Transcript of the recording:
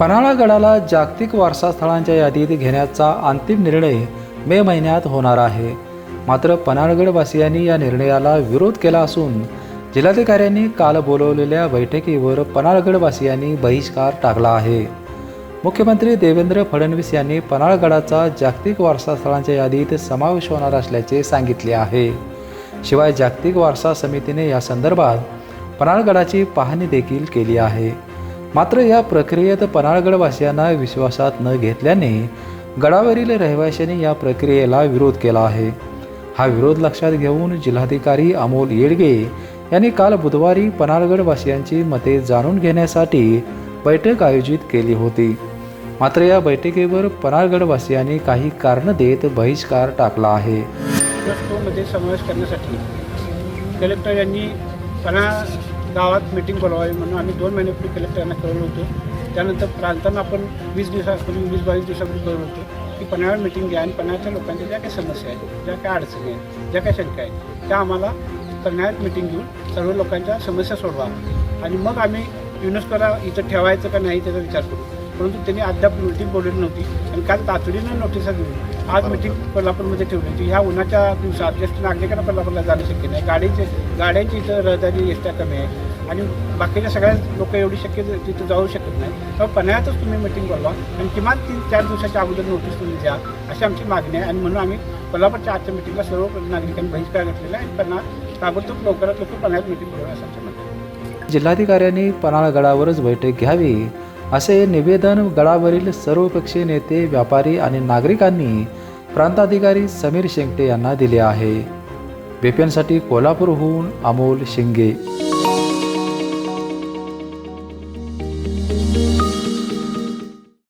पन्हाळा गडाला जागतिक वारसा स्थळांच्या यादीत घेण्याचा अंतिम निर्णय मे महिन्यात होणार आहे. मात्र पन्हाळगडवासियांनी या निर्णयाला विरोध केला असून जिल्हाधिकाऱ्यांनी काल बोलवलेल्या बैठकीवर पन्हाळगडवासियांनी बहिष्कार टाकला आहे. मुख्यमंत्री देवेंद्र फडणवीस यांनी पन्हाळगडाचा जागतिक वारसा स्थळांच्या यादीत समावेश होणार असल्याचे सांगितले आहे. शिवाय जागतिक वारसा समितीने या संदर्भात पन्हाळगडाची पाहणी देखील केली आहे. मात्र या प्रक्रियेत पन्हाळगडवासियांना विश्वासात न घेतल्याने गडावरील रहिवाशांनी या प्रक्रियेला विरोध केला आहे. हा विरोध लक्षात घेऊन जिल्हाधिकारी अमोल येडगे यांनी काल बुधवारी पन्हाळगडवासियांची मते जाणून घेण्यासाठी बैठक आयोजित केली होती. मात्र या बैठकीवर पन्हाळगडवासियांनी काही कारण देत बहिष्कार टाकला आहे. समावेश करण्यासाठी कलेक्टर यांनी पन्हाळ गावात मिटिंग बोलावावी म्हणून आम्ही दोन महिन्यापूर्वी कलेक्टरांना कळवलं होतं. त्यानंतर प्रांतांना आपण वीस दिवसापूर्वी वीस बावीस दिवसापूर्वी कळवलं होतं की पन्हाळ्यावर मिटिंग घ्या आणि पन्हाळ्याच्या लोकांच्या ज्या काही समस्या आहेत ज्या काही अडचणी आहेत ज्या काही शंका आहेत त्या आम्हाला पन्हाळ्यात मिटिंग घेऊन सर्व लोकांच्या समस्या सोडवा. आणि मग आम्ही युनेस्कोला इथं ठेवायचं का नाही त्याचा विचार करू. परंतु त्यांनी अद्याप मिटिंग बोलवली नव्हती. आणि काल तातडीनं नोटिसा देऊन आज मिटिंग कोल्हापूरमध्ये ठेवली होती. ह्या उन्हाच्या दिवसात ज्येष्ठ नागरिकांना कोल्हापूरला जाणं शक्य नाही. गाडीचे गाड्यांची इथं रहदारी एसट्या कमी आहे. आणि बाकीच्या सगळ्या लोक एवढी शक्य तिथं जाऊ शकत नाही. तर पन्हाळ्यातच तुम्ही मिटिंग बोलवा. आणि किमान तीन चार दिवसाच्या अगोदर नोटीस तुम्ही द्या. अशी आमची मागणी आहे. आणि म्हणून आम्ही कोल्हापूरच्या आजच्या मिटिंगला सर्व नागरिकांनी बहिष्कार घातलेला आहे. आणि पन्हाळ ताबडतोब लवकरात लवकर पन्हाळ्यात मिटिंग बोलवा असं आमचं म्हणणं आहे. जिल्हाधिकाऱ्यांनी पन्हाळगडावरच बैठक घ्यावी. असे निवेदन गडावरील सर्वपक्षीय नेते व्यापारी आणि नागरिकांनी प्रांताधिकारी समीर शेंगटे यांना दिले आहे. बेपियनसाठी कोल्हापूरहून अमोल शिंगे